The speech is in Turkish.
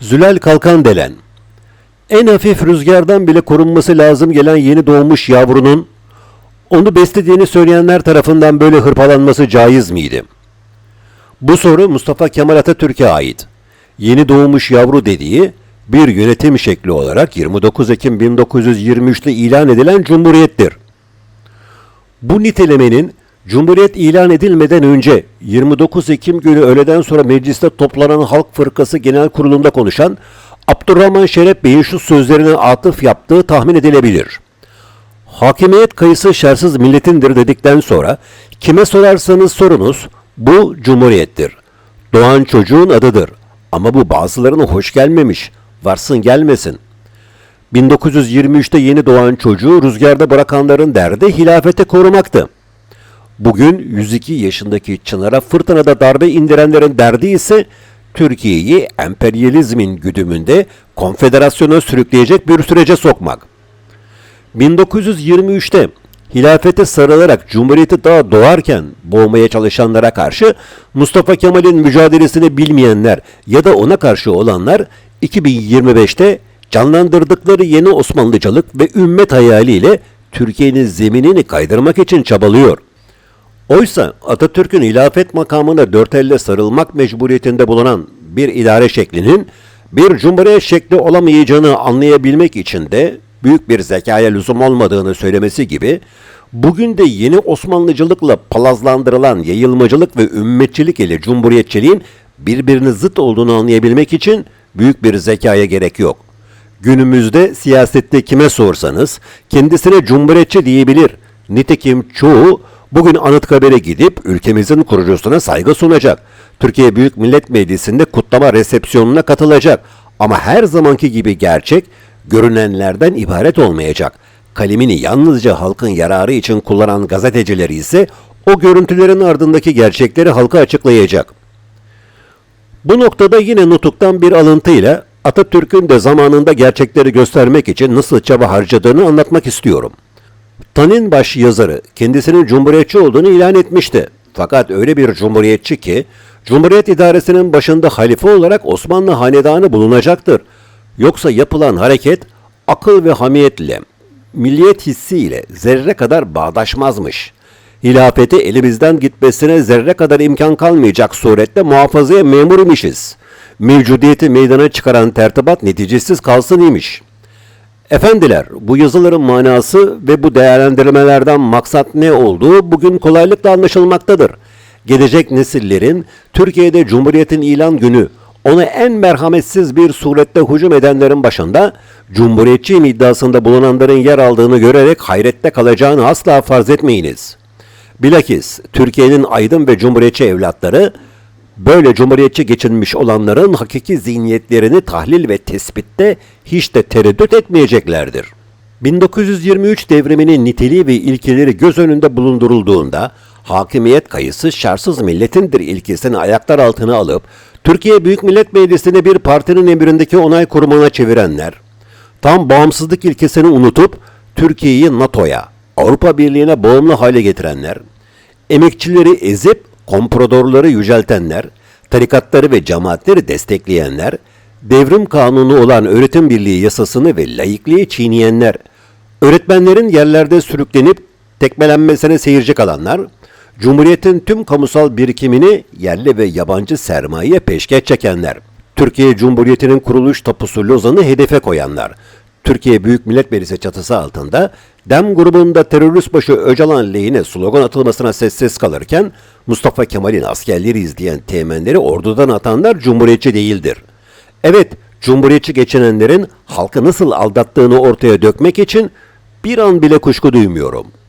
Zülal Kalkandelen En hafif rüzgardan bile korunması lazım gelen yeni doğmuş yavrunun onu beslediğini söyleyenler tarafından böyle hırpalanması caiz miydi? Bu soru Mustafa Kemal Atatürk'e ait. Yeni doğmuş yavru dediği bir yönetim şekli olarak 29 Ekim 1923'te ilan edilen Cumhuriyettir. Bu nitelemenin Cumhuriyet ilan edilmeden önce 29 Ekim günü öğleden sonra mecliste toplanan Halk Fırkası Genel Kurulu'nda konuşan Abdurrahman Şeref Bey'in şu sözlerine atıf yaptığı tahmin edilebilir. Hakimiyet kayısı şersiz milletindir dedikten sonra kime sorarsanız sorunuz bu cumhuriyettir. Doğan çocuğun adıdır. Ama bu bazılarına hoş gelmemiş. Varsın gelmesin. 1923'te yeni doğan çocuğu rüzgarda bırakanların derdi hilafete korumaktı. Bugün 102 yaşındaki Çınar'a fırtınada darbe indirenlerin derdi ise Türkiye'yi emperyalizmin güdümünde konfederasyona sürükleyecek bir sürece sokmak. 1923'te hilafete sarılarak Cumhuriyeti daha doğarken boğmaya çalışanlara karşı Mustafa Kemal'in mücadelesini bilmeyenler ya da ona karşı olanlar 2025'te canlandırdıkları yeni Osmanlıcalık ve ümmet hayaliyle Türkiye'nin zeminini kaydırmak için çabalıyor. Oysa Atatürk'ün hilafet makamına dört elle sarılmak mecburiyetinde bulunan bir idare şeklinin bir cumhuriyet şekli olamayacağını anlayabilmek için de büyük bir zekaya lüzum olmadığını söylemesi gibi bugün de yeni Osmanlıcılıkla palazlandırılan yayılmacılık ve ümmetçilik ile cumhuriyetçiliğin birbirine zıt olduğunu anlayabilmek için büyük bir zekaya gerek yok. Günümüzde siyasette kime sorsanız kendisine cumhuriyetçi diyebilir. Nitekim çoğu bugün Anıtkabir'e gidip ülkemizin kurucusuna saygı sunacak. Türkiye Büyük Millet Meclisi'nde kutlama resepsiyonuna katılacak. Ama her zamanki gibi gerçek görünenlerden ibaret olmayacak. Kalemini yalnızca halkın yararı için kullanan gazetecileri ise o görüntülerin ardındaki gerçekleri halka açıklayacak. Bu noktada yine Nutuk'tan bir alıntıyla Atatürk'ün de zamanında gerçekleri göstermek için nasıl çaba harcadığını anlatmak istiyorum. Tanin baş yazarı kendisinin cumhuriyetçi olduğunu ilan etmişti. Fakat öyle bir cumhuriyetçi ki Cumhuriyet idaresinin başında halife olarak Osmanlı hanedanı bulunacaktır. Yoksa yapılan hareket akıl ve hamiyetle, milliyet hissiyle zerre kadar bağdaşmazmış. Hilafeti elimizden gitmesine zerre kadar imkan kalmayacak surette muhafazaya memur imişiz. Mevcudiyeti meydana çıkaran tertibat neticesiz kalsın imiş. Efendiler, bu yazıların manası ve bu değerlendirmelerden maksat ne olduğu bugün kolaylıkla anlaşılmaktadır. Gelecek nesillerin Türkiye'de Cumhuriyet'in ilan günü ona en merhametsiz bir surette hücum edenlerin başında Cumhuriyetçiyim iddiasında bulunanların yer aldığını görerek hayrette kalacağını asla farz etmeyiniz. Bilakis Türkiye'nin aydın ve cumhuriyetçi evlatları böyle cumhuriyetçi geçinmiş olanların hakiki zihniyetlerini tahlil ve tespitte hiç de tereddüt etmeyeceklerdir. 1923 devriminin niteliği ve ilkeleri göz önünde bulundurulduğunda hakimiyet kayısı şartsız milletindir ilkesini ayaklar altına alıp Türkiye Büyük Millet Meclisi'ni bir partinin emrindeki onay kurumuna çevirenler, tam bağımsızlık ilkesini unutup Türkiye'yi NATO'ya, Avrupa Birliği'ne bağımlı hale getirenler, emekçileri ezip kompradorları yüceltenler, tarikatları ve cemaatleri destekleyenler, devrim kanunu olan öğretim birliği yasasını ve laikliği çiğneyenler, öğretmenlerin yerlerde sürüklenip tekmelenmesine seyirci kalanlar, Cumhuriyet'in tüm kamusal birikimini yerli ve yabancı sermaye peşkeş çekenler, Türkiye Cumhuriyeti'nin kuruluş tapusu Lozan'ı hedefe koyanlar, Türkiye Büyük Millet Meclisi çatısı altında DEM grubunda terörist başı Öcalan lehine slogan atılmasına sessiz kalırken Mustafa Kemal'in askerleri izleyen teğmenleri ordudan atanlar cumhuriyetçi değildir. Evet, cumhuriyetçi geçinenlerin halkı nasıl aldattığını ortaya dökmek için bir an bile kuşku duymuyorum.''